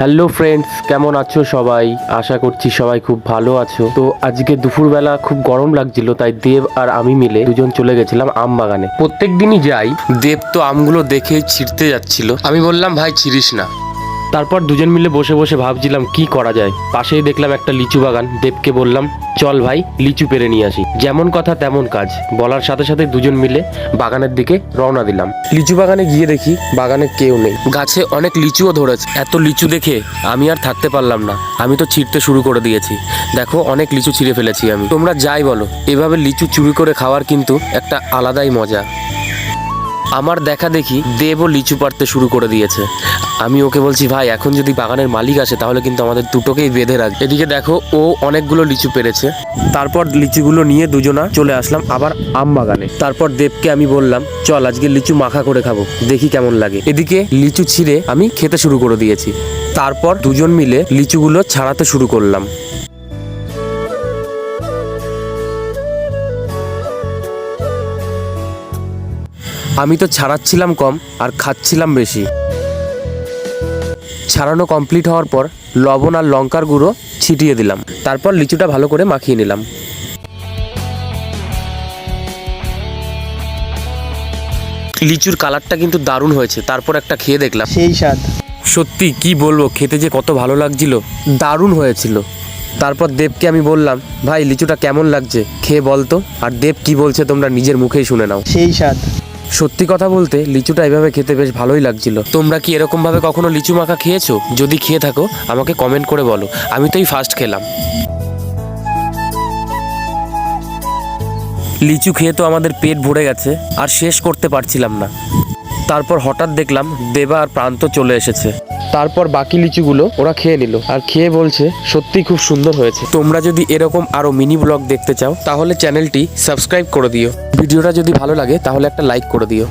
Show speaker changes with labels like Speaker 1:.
Speaker 1: Hello friends, কেমন আছো সবাই? আশা করছি সবাই খুব ভালো আছো। তো আজকে দুপুরবেলা খুব গরম লাগছিল, তাই দেব আর আমি মিলে দুজন চলে গেছিলাম আম বাগানে। প্রত্যেক দিনই যাই, দেব তো আমগুলো দেখে ছিঁড়তে যাচ্ছিল। আমি বললাম, ভাই, ছিঁড়িস না। তারপর দুজন মিলে বসে বসে ভাবছিলাম কি করা যায়। পাশেই দেখলাম একটা লিচু বাগান। দেবকে বললাম, চল ভাই, লিচু পেরে নিয়ে আসি। যেমন কথা তেমন কাজ। বলার সাথে সাথে দুজন মিলে বাগানের দিকে রওনা দিলাম। লিচু বাগানে গিয়ে দেখি বাগানে কেউ নেই। গাছে অনেক লিচুও ধরেছে। এত লিচু দেখে আমি আর থাকতে পারলাম না। আমি তো ছিঁড়তে শুরু করে দিয়েছি। দেখো, অনেক লিচু ছিঁড়ে ফেলেছি আমি। তোমরা যাই বলো। এভাবে লিচু চুরি করে খাওয়ার কিন্তু একটা আলাদাই মজা। আমার দেখা দেখি দেবও লিচু পাড়তে শুরু করে দিয়েছে। আমি ওকে বলছি, ভাই, এখন যদি বাগানের মালিক আসে, তাহলে কিন্তু আমাদের দুটোকেই বেঁধে রাখ। এদিকে দেখো, ও অনেকগুলো লিচু পেরেছে। তারপর লিচুগুলো নিয়ে দুজনা চলে আসলাম আবার আম বাগানে। তারপর দেবকে আমি বললাম, চল, আজকে লিচু মাখা করে খাব, দেখি কেমন লাগে। এদিকে লিচু ছিঁড়ে আমি খেতে শুরু করে দিয়েছি। তারপর দুজন মিলে লিচুগুলো ছাড়াতে শুরু করলাম। আমি তো ছাড়াচ্ছিলাম কম আর খাচ্ছিলাম বেশি। ছাড়ানো কমপ্লিট হওয়ার পর লবণ আর লঙ্কার গুঁড়ো ছিটিয়ে দিলাম। তারপর লিচুটা ভালো করে মাখিয়ে নিলাম। লিচুর কালারটা কিন্তু দারুণ হয়েছে তারপর একটা খেয়ে দেখলাম।
Speaker 2: সেই স্বাদ।
Speaker 1: সত্যি কি বলব খেতে যে কত ভালো লাগছিল দারুণ হয়েছিল। তারপর দেবকে আমি বললাম ভাই লিচুটা কেমন লাগছে? খেয়ে বলতো আর দেব কি বলছে তোমরা নিজের মুখেই শুনে নাও।
Speaker 2: সেই স্বাদ।
Speaker 1: সত্যি কথা বলতে লিচুটা এভাবে খেতে বেশ ভালোই লাগছিল। তোমরা কি এরকম ভাবে কখনো লিচু মাখা খেয়েছো? যদি খেয়ে থাকো, আমাকে কমেন্ট করে বলো। আমি তো এই ফার্স্ট খেলাম। লিচু খেয়ে তো আমাদের পেট ভরে গেছে, আর শেষ করতে পারছিলাম না। তারপর হঠাৎ দেখলাম দেবা আর প্রান্ত চলে এসেছে। তারপর বাকি লিচুগুলো ওরা খেয়ে নিল। আর খেয়ে বলছে সত্যি খুব সুন্দর হয়েছে। তোমরা যদি এরকম আরও মিনি ব্লগ দেখতে চাও, তাহলে চ্যানেলটি সাবস্ক্রাইব করে দিও। ভিডিওটা যদি ভালো লাগে, তাহলে একটা লাইক করে দিও।